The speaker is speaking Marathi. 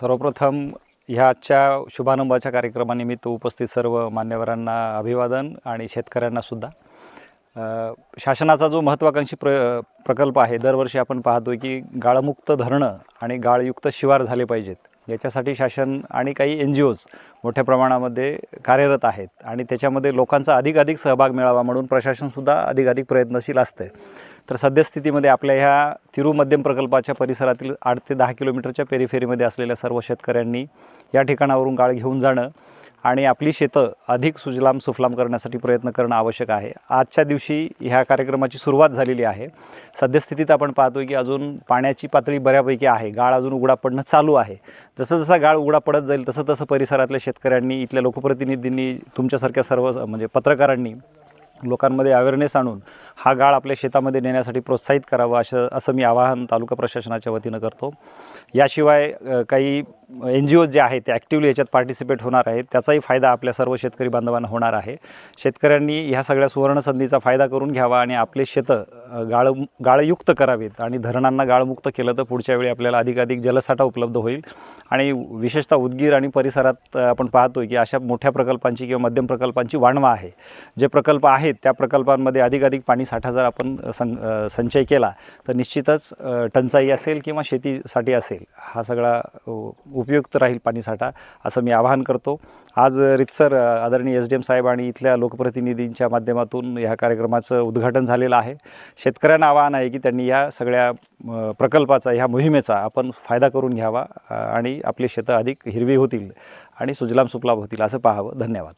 सर्वप्रथम ह्या आजच्या शुभारंभाच्या कार्यक्रमानिमित्त उपस्थित सर्व मान्यवरांना अभिवादन आणि शेतकऱ्यांनासुद्धा शासनाचा जो महत्त्वाकांक्षी प्र प्रकल्प आहे दरवर्षी आपण पाहतो की गाळमुक्त धरणं आणि गाळयुक्त शिवार झाले पाहिजेत. याच्यासाठी शासन आणि काही एन जी ओज मोठ्या प्रमाणामध्ये कार्यरत आहेत आणि त्याच्यामध्ये लोकांचा अधिकाधिक सहभाग मिळावा म्हणून प्रशासनसुद्धा अधिकाधिक प्रयत्नशील असते तर सद्यस्थितीमध्ये आपल्या ह्या तिरुमध्यम प्रकल्पाच्या परिसरातील आठ ते दहा किलोमीटरच्या पेरीफेरीमध्ये असलेल्या सर्व शेतकऱ्यांनी या ठिकाणावरून गाळ घेऊन जाणं आणि आपली शेतं अधिक सुजलाम सुफलाम करण्यासाठी प्रयत्न करणं आवश्यक आहे. आजच्या दिवशी ह्या कार्यक्रमाची सुरुवात झालेली आहे. सद्यस्थितीत आपण पाहतो की अजून पाण्याची पातळी बऱ्यापैकी आहे. गाळ अजून उघडा पडणं चालू आहे. जसं जसं गाळ उघडा पडत जाईल तसं तसं परिसरातल्या शेतकऱ्यांनी इथल्या लोकप्रतिनिधींनी तुमच्यासारख्या सर्व म्हणजे पत्रकारांनी लोकांमध्ये अवेअरनेस आणून हा गाळ आपल्या शेतामध्ये नेण्यासाठी प्रोत्साहित करावं असं असं मी आवाहन तालुका प्रशासनाच्या वतीनं करतो. याशिवाय काही एन जी ओज जे आहेत ते ॲक्टिवली याच्यात पार्टिसिपेट होणार आहेत. त्याचाही फायदा आपल्या सर्व शेतकरी बांधवांना होणार आहे. शेतकऱ्यांनी ह्या सगळ्या सुवर्णसंधीचा फायदा करून घ्यावा आणि आपले शेतं गाळ गाळयुक्त करावेत आणि धरणांना गाळमुक्त केलं तर पुढच्या वेळी आपल्याला अधिकाधिक जलसाठा उपलब्ध होईल. आणि विशेषतः उदगीर आणि परिसरात आपण पाहतो की अशा मोठ्या प्रकल्पांची किंवा मध्यम प्रकल्पांची वाणवा आहे. जे प्रकल्प आहेत त्या प्रकल्पांमध्ये अधिकाधिक पाणी साठा जर आपण सं संचय केला तर निश्चितच टंचाई असेल किंवा शेतीसाठी असेल हा सगळा उपयुक्त राहील पाणीसाठा असं मी आवाहन करतो. आज रितसर आदरणीय एस डी एम साहेब आणि इथल्या लोकप्रतिनिधींच्या माध्यमातून ह्या कार्यक्रमाचं उद्घाटन झालेलं आहे. शेतकऱ्यांना आवाहन आहे की त्यांनी या सगळ्या प्रकल्पाचा ह्या मोहिमेचा आपण फायदा करून घ्यावा आणि आपली शेतं अधिक हिरवी होतील आणि सुजलाम सुफलाम होतील असं पाहावं. धन्यवाद.